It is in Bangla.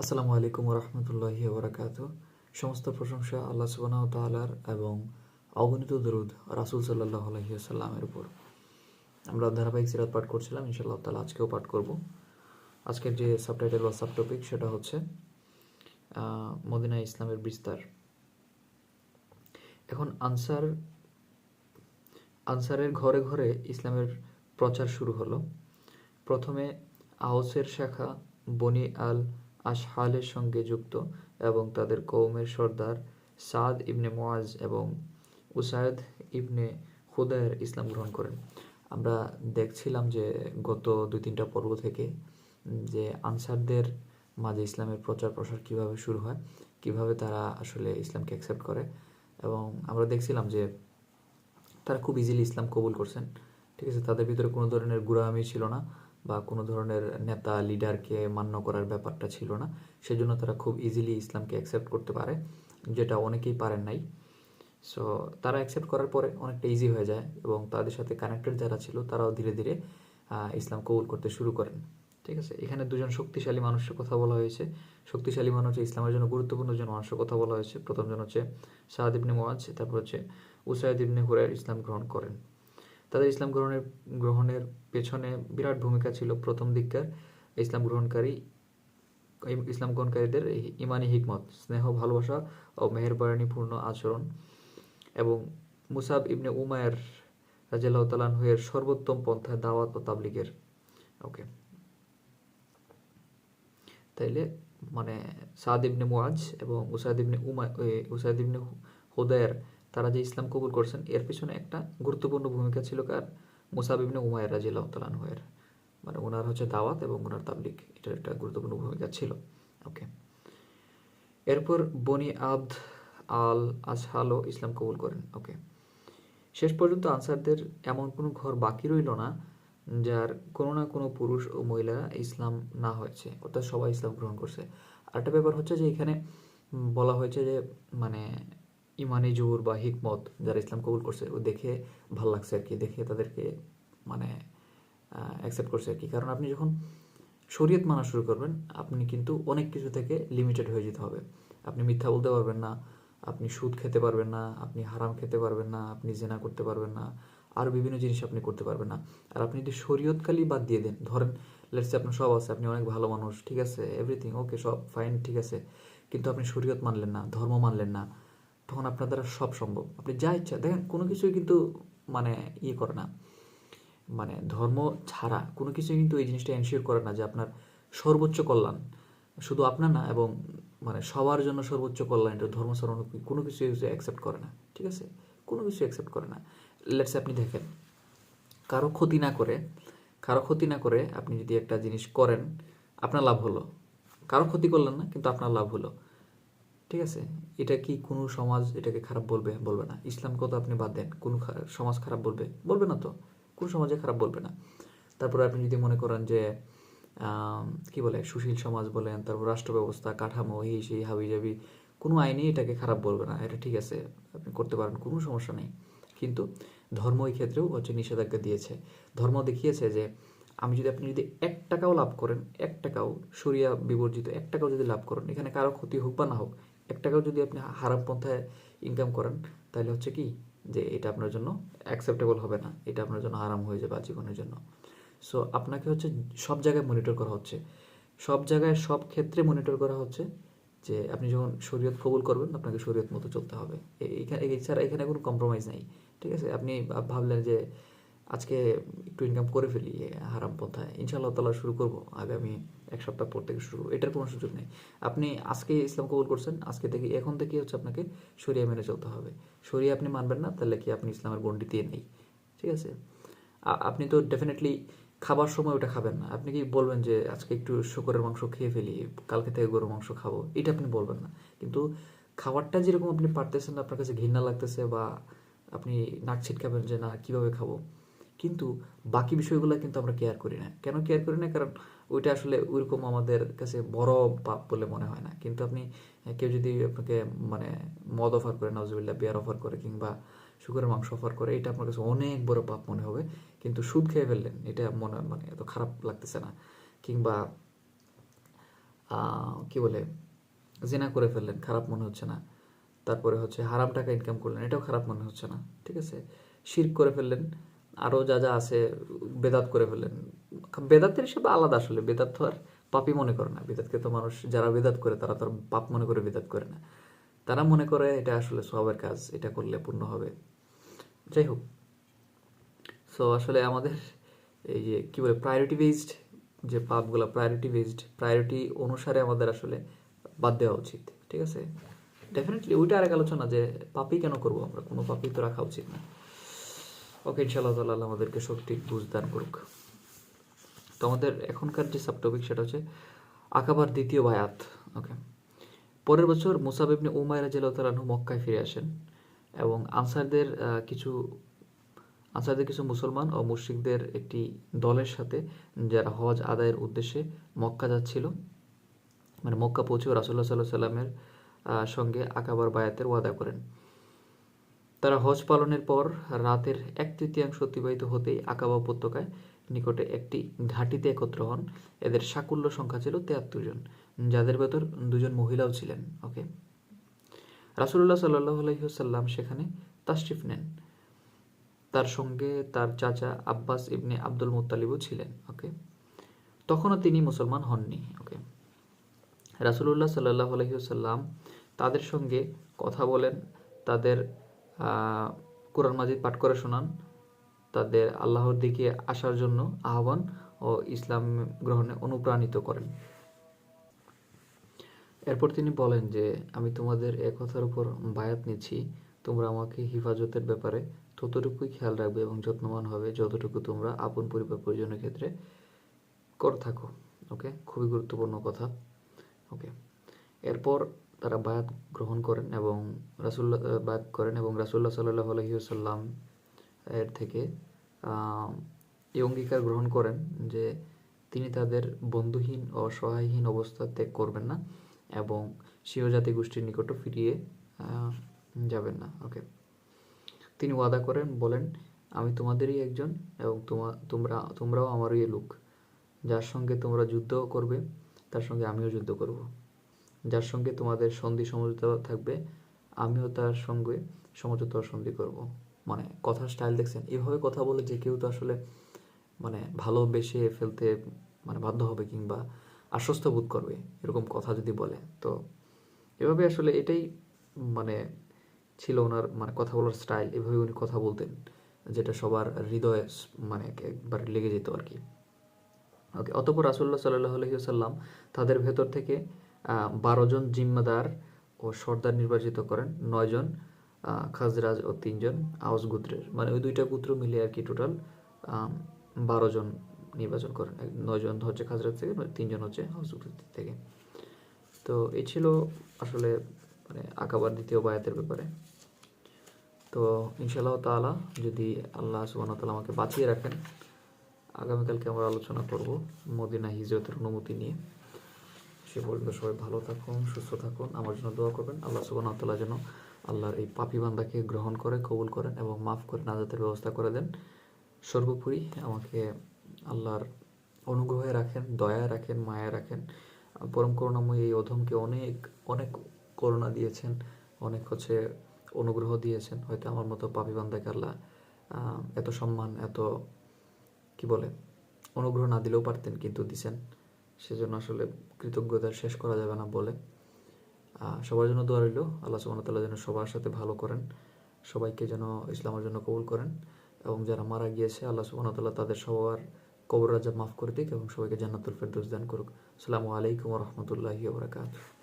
আসসালামু আলাইকুম রহমতুল্লাহি ওবরাকাত। সমস্ত প্রশংসা আল্লাহ সুবাহ তালার এবং অগণিত দরুদ রাসুল সাল্লাহ আলহিসাল্লামের উপর। আমরা ধারাবাহিক সিরাত পাঠ করছিলাম ইনশাল্লাহ তালা আজকেও পাঠ করব। আজকের যে সাবটাইটেল বা সাব টপিক সেটা হচ্ছে মদিনা ইসলামের বিস্তার। এখন আনসার, আনসারের ঘরে ঘরে ইসলামের প্রচার শুরু হলো। প্রথমে আওসের শাখা বনি আল আশহালের সঙ্গে যুক্ত এবং তাদের কৌমের সর্দার সাদ ইবনে মোয়াজ এবং উসায়দ ইবনে হুদায়ের ইসলাম গ্রহণ করেন। আমরা দেখছিলাম যে গত দুই তিনটা পর্ব থেকে যে আনসারদের মাঝে ইসলামের প্রচার প্রসার কীভাবে শুরু হয়, কীভাবে তারা আসলে ইসলামকে অ্যাকসেপ্ট করে এবং আমরা দেখছিলাম যে তারা খুব ইজিলি ইসলাম কবুল করছেন। ঠিক আছে, তাদের ভিতরে কোনো ধরনের গুড়ামি ছিল না। বা কোনো ধরনের নেতা লিডারকে মান্য করার ব্যাপারটা ছিল না। সেজন্য তারা খুব ইজিলি ইসলামকে অ্যাকসেপ্ট করতে পারে, যেটা অনেকেই পারেন নাই। সো তারা অ্যাকসেপ্ট করার পরে অনেকটা ইজি হয়ে যায় এবং তাদের সাথে কানেক্টেড যারা ছিল, তারাও ধীরে ধীরে ইসলাম কবুল করতে শুরু করেন। ঠিক আছে? এখানে দুজন শক্তিশালী মানুষের কথা বলা হয়েছে। শক্তিশালী মানুষ ইসলামের জন্য গুরুত্বপূর্ণ জন মানুষের কথা বলা হয়েছে। প্রথমজন হচ্ছে সাহাদ ইবনে মোয়াজ তারপর হচ্ছে উসাইদ ইবনে হুরাইর ইসলাম গ্রহণ করেন। তাদের ইসলাম গ্রহণের গ্রহণের পেছনে বিরাট ভূমিকা ছিল প্রথম দিককার ইসলাম গ্রহণকারী ইসলাম গ্রহণকারীদের ইমানি হিকমত, স্নেহ, ভালোবাসা ও মেহেরবানিপূর্ণ আচরণ এবং মুসাব ইবনে উমায়ের রাজিয়াল্লাহ তালানহের সর্বোত্তম পন্থায় দাওয়াত ও তাবলিগের। ওকে। তাইলে মানে সাদ ইবনে মুআজ এবং উসাদ ইবনে উমা উসাদ ইবনে হুদায়ের তারা যে ইসলাম কবুল করছেন, এর পিছনে একটা গুরুত্বপূর্ণ ভূমিকা ছিল কার? মুসাব ইবনে উমায়ের রাজিয়াল্লাহ তালানহের মানে ওনার হচ্ছে দাওয়াত এবং ওনার তাবলিগ। এটার একটা গুরুত্বপূর্ণ ভূমিকা ছিল। ওকে। এরপর বনি আব্দ আল আসহালও ইসলাম কবুল করেন। ওকে। শেষ পর্যন্ত আনসারদের এমন কোনো ঘর বাকি রইল না, যার কোনো না কোনো পুরুষ ও মহিলা ইসলাম না হয়েছে, অর্থাৎ সবাই ইসলাম গ্রহণ করছে। আরেকটা ব্যাপার হচ্ছে যে এখানে বলা হয়েছে যে মানে ইমানি জোর বা হিকমত যারা ইসলাম কবুল করছে, ও দেখে ভালো লাগছে আর কি, দেখে তাদেরকে মানে অ্যাকসেপ্ট করছে আর কি। কারণ আপনি যখন শরীয়ত মানা শুরু করবেন, আপনি কিন্তু অনেক কিছু থেকে লিমিটেড হয়ে যেতে হবে। আপনি মিথ্যা বলতে পারবেন না, আপনি সুদ খেতে পারবেন না, আপনি হারাম খেতে পারবেন না, আপনি জেনা করতে পারবেন না, আর বিভিন্ন জিনিস আপনি করতে পারবেন না। আর আপনি যদি শরীয়তকালি বাদ দিয়ে দেন, ধরেন লেটসে আপনার সব আছে, আপনি অনেক ভালো মানুষ, ঠিক আছে এভরিথিং ওকে সব ফাইন ঠিক আছে। কিন্তু আপনি শরীয়ত মানলেন না, ধর্ম মানলেন না তখন আপনার দ্বারা সব সম্ভব। আপনি যা ইচ্ছা, দেখেন, কোনো কিছুই কিন্তু মানে ইয়ে করে না। মানে ধর্ম ছাড়া কোনো কিছুই কিন্তু এই জিনিসটা এনশিওর করে না যে আপনার সর্বোচ্চ কল্যাণ। শুধু আপনার না, এবং মানে সবার জন্য সর্বোচ্চ কল্যাণ, এটা ধর্ম কি- কোনো কিছু অ্যাকসেপ্ট করে না। ঠিক আছে? কোনো কিছু অ্যাকসেপ্ট করে না। লেটস আপনি দেখেন, কারও ক্ষতি না করে, কারও ক্ষতি না করে আপনি যদি একটা জিনিস করেন, আপনার লাভ হলো। কারও ক্ষতি করলেন না, কিন্তু আপনার লাভ হলো। ঠিক আছে? এটা কি কোনো সমাজ এটাকে খারাপ বলবে? বলবে না। ইসলামকে তো আপনি বাদ দেন। কোনো সমাজ খারাপ বলবে? বলবে না তো। কোন সমাজে খারাপ বলবে না। তারপরে আপনি যদি মনে করেন যে কি বলে, সুশীল সমাজ বলেন, তারপর রাষ্ট্র ব্যবস্থা, কাঠামো, এই সেই হাবি জাবি কোনো আইনই এটাকে খারাপ বলবে না। এটা ঠিক আছে, আপনি করতে পারেন, কোনো সমস্যা নেই। কিন্তু ধর্ম এই ক্ষেত্রেও হচ্ছে নিষেধাজ্ঞা দিয়েছে। ধর্ম দেখিয়েছে যে, আমি যদি আপনি যদি এক টাকাও লাভ করেন, এক টাকাও সরিয়া বিবর্জিত এক টাকাও যদি লাভ করেন, এখানে কারও ক্ষতি হোক বা না হোক এক টাকাও যদি আপনি হারাম পন্থায় ইনকাম করেন, তাহলে হচ্ছে কি যে এটা আপনার জন্য অ্যাকসেপ্টেবল হবে না। এটা আপনার জন্য আরাম হয়ে যাবে আজীবনের জন্য। সো আপনাকে হচ্ছে সব জায়গায় মনিটর করা হচ্ছে। সব জায়গায় সব ক্ষেত্রে মনিটর করা হচ্ছে যে আপনি যখন শরীয়ত কবুল করবেন, আপনাকে শরীয়ত মতো চলতে হবে। এ- এইখানে এছাড়া এখানে কোনো কম্প্রোমাইজ নেই। ঠিক আছে? আপনি ভাবলেন যে আজকে একটু ইনকাম করে ফেলি হারাম পন্থায় ইনশাআল্লাহ তালা শুরু করব। আগামী এক সপ্তাহ পর থেকে শুরু এটার কোনো সুযোগ নেই। আপনি আজকে ইসলাম কবুল করছেন, আজকে থেকে, এখন থেকে হচ্ছে আপনাকে শরিয়া মেনে চলতে হবে। শরিয়া আপনি মানবেন না, তাহলে কি আপনি ইসলামের গণ্ডিতে নেই? ঠিক আছে? আপনি তো ডেফিনেটলি খাবার সময় ওটা খাবেন না। আপনি কি বলবেন যে, আজকে একটু শুকরের মাংস খেয়ে ফেলি, কালকে থেকে গরুর মাংস খাব? এটা আপনি বলবেন না। কিন্তু খাবারটা যেরকম আপনি পারতেছেন না আপনার কাছে ঘৃণা লাগতেছে বা আপনি নাক ছিটকাবেন যে, না, কীভাবে খাব? কিন্তু বাকি বিষয়গুলো কিন্তু আমরা কেয়ার করি না। কেন কেয়ার করি না? কারণ ওইটা আসলে ওইরকম আমাদের কাছে বড় পাপ বলে মনে হয় না। কিন্তু আপনি কেউ যদি আপনাকে মানে মদ অফার করে নজবিল্লা বিয়ার অফার করে কিংবা শুকরের মাংস অফার করে, এটা আপনার কাছে অনেক বড় পাপ মনে হবে। কিন্তু সুদ খেয়ে ফেললেন, এটা মনে মানে এত খারাপ লাগতেছে না। কিংবা কি বলে, জেনা করে ফেললেন, খারাপ মনে হচ্ছে না। তারপরে হচ্ছে হারাম টাকা ইনকাম করলেন, এটাও খারাপ মনে হচ্ছে না। ঠিক আছে? শির করে ফেললেন আরও যা যা আছে বেদাত করে ফেললেন। বেদাতের হিসেবে আলাদা আসলে, বেদাত তো আর পাপই মনে করে না। বেদাতকে তো মানুষ যারা বেদাত করে, তারা তো আর পাপ মনে করে বেদাত করে না। তারা মনে করে এটা আসলে সবের কাজ, এটা করলে পূর্ণ হবে। যাই হোক সো আসলে আমাদের এই যে কী বলে প্রায়োরিটি বেসড যে পাপগুলো প্রায়োরিটি বেসড প্রায়োরিটি অনুসারে আমাদের আসলে বাদ দেওয়া উচিত, ঠিক আছে? ডেফিনেটলি ওইটা আরেক আলোচনা যে পাপই কেন করব আমরা? কোনো পাপই তো রাখা উচিত না। ওকে ইনশাআল্লাহ তাআলা আমাদেরকে সঠিক বুঝ দান করুক। তো আমাদের এখনকার যে সাব টপিক সেটা হচ্ছে আকাবার দ্বিতীয় বায়াত ওকে পরের বছর মুসাব ইবনে উমায় রাজিয়াল্লাহু মক্কায় ফিরে আসেন এবং আনসারদের কিছু আনসারদের কিছু মুসলমান ও মুশরিকদের একটি দলের সাথে যারা হজ আদায়ের উদ্দেশ্যে মক্কা যাচ্ছিল মানে মক্কা পৌঁছেও রাসুল্লাহ সাল্লাহ সাল্লামের সঙ্গে আকাবার বায়াতের ওয়াদা করেন। তারা হজ পালনের পর রাতের এক তৃতীয়াংশ অতিবাহিত হতেই আকাবা উপত্যকায় নিকটে একটি ঘাঁটিতে একত্র হন। এদের সাকুল্য সংখ্যা ছিল তেয়াত্তর জন, যাদের ভেতর দুজন মহিলাও ছিলেন, ওকে? রাসুল্লাহ সাল্লাহ আলহিহসাল্লাম সেখানে তাশরিফ নেন। তার সঙ্গে তার চাচা আব্বাস ইবনে আব্দুল মুত্তালিবও ছিলেন, ওকে? তখনও তিনি মুসলমান হননি, ওকে? রাসুলুল্লাহ সাল্লাহ আলহিহসাল্লাম তাদের সঙ্গে কথা বলেন, তাদের কোরআন মাজিদ পাঠ করে শোনান। তাদের আল্লাহর দিকে আসার জন্য আহ্বান ও ইসলাম গ্রহণে অনুপ্রাণিত করেন। এরপর তিনি বলেন যে, আমি তোমাদের এ কথার উপর বায়াত নিচ্ছি। তোমরা আমাকে হেফাজতের ব্যাপারে ততটুকুই খেয়াল রাখবে এবং যত্নবান হবে যতটুকু তোমরা আপন পরিবার প্রয়োজনের ক্ষেত্রে কর থাকো। ওকে? খুবই গুরুত্বপূর্ণ কথা। ওকে? এরপর তারা বায়াত গ্রহণ করেন এবং রাসুল্লাহ বায়াত করেন এবং রাসুল্লাহ সাল্লাহ আলহিউসাল্লাম এর থেকে এই অঙ্গীকার গ্রহণ করেন যে তিনি তাদের বন্ধুহীন ও সহায়হীন অবস্থা ত্যাগ করবেন না এবং স্বীয় জাতি গোষ্ঠীর নিকটও ফিরিয়ে যাবেন না। ওকে তিনি ওয়াদা করেন, বলেন, আমি তোমাদেরই একজন এবং তোমা, তোমরা, তোমরাও আমারই লোক। যার সঙ্গে তোমরা যুদ্ধ করবে, তার সঙ্গে আমিও যুদ্ধ করব। যার সঙ্গে তোমাদের সন্ধি সমঝোতা থাকবে, আমিও তার সঙ্গে সমঝোতা সন্ধি করব। মানে কথার স্টাইল দেখছেন? এভাবে কথা বলে যে কেউ তো আসলে মানে ভালোবেসে ফেলতে মানে বাধ্য হবে কিংবা আশ্বস্ত বোধ করবে, এরকম কথা যদি বলে। তো এভাবে আসলে এটাই মানে ছিল ওনার মানে কথা বলার স্টাইল এভাবে উনি কথা বলতেন, যেটা সবার হৃদয়ে মানে একবার লেগে যেত আর কি। ওকে, অতপর রাসুল্লাহ সাল্লাহ আলহিহাল্লাম তাদের ভেতর থেকে বারো জন জিম্মাদার ও সর্দার নির্বাচিত করেন নয়জন খাজরাজ ও তিনজন আওস গুত্রের। মানে ওই দুইটা গুত্র মিলে আর কি টোটাল বারো জন নির্বাচন করেন। নয়জন হচ্ছে খাজরাজ থেকে তিনজন হচ্ছে আওস গুত্র থেকে। তো এই ছিল আসলে মানে আকাবার দ্বিতীয় বায়াতের ব্যাপারে। তো ইনশাআল্লাহ তাআলা যদি আল্লাহ সুবহানাহু তালা আমাকে বাঁচিয়ে রাখেন, আগামীকালকে আমরা আলোচনা করব মদিনা হিজরতের অনুমতি নিয়ে। সে পর্যন্ত সবাই ভালো থাকুন, সুস্থ থাকুন, আমার জন্য দোয়া করবেন। আল্লাহ সুবহানাহু ওয়া তাআলা যেন আল্লাহর এই পাপি বান্দাকে গ্রহণ করে, কবুল করেন এবং মাফ করে নাজাতের ব্যবস্থা করে দেন। সর্বোপরি আমাকে আল্লাহর অনুগ্রহে রাখেন দয়া রাখেন মায়া রাখেন। পরম করুণাময় এই অধমকে অনেক অনেক করুণা দিয়েছেন, অনেক হচ্ছে অনুগ্রহ দিয়েছেন। হয়তো আমার মতো পাপি বান্দাকে আল্লাহ এত সম্মান, এত, কি বলে, অনুগ্রহ না দিলেও পারতেন, কিন্তু দিছেন। সেজন্য আসলে কৃতজ্ঞতা শেষ করা যাবে না বলে। সবার জন্য দোয়া রইল। আল্লাহ তাআলা যেন সবার সাথে ভালো করেন, সবাইকে যেন ইসলামের জন্য কবুল করেন এবং যারা মারা গিয়েছে, আল্লাহ তাআলা তাদের সবার কবর রাজা মাফ করে দিক এবং সবাইকে জান্নাতুল ফেরদৌস দান করুক। আসসালামু আলাইকুম রাহমাতুল্লাহি বারাকাতুহু।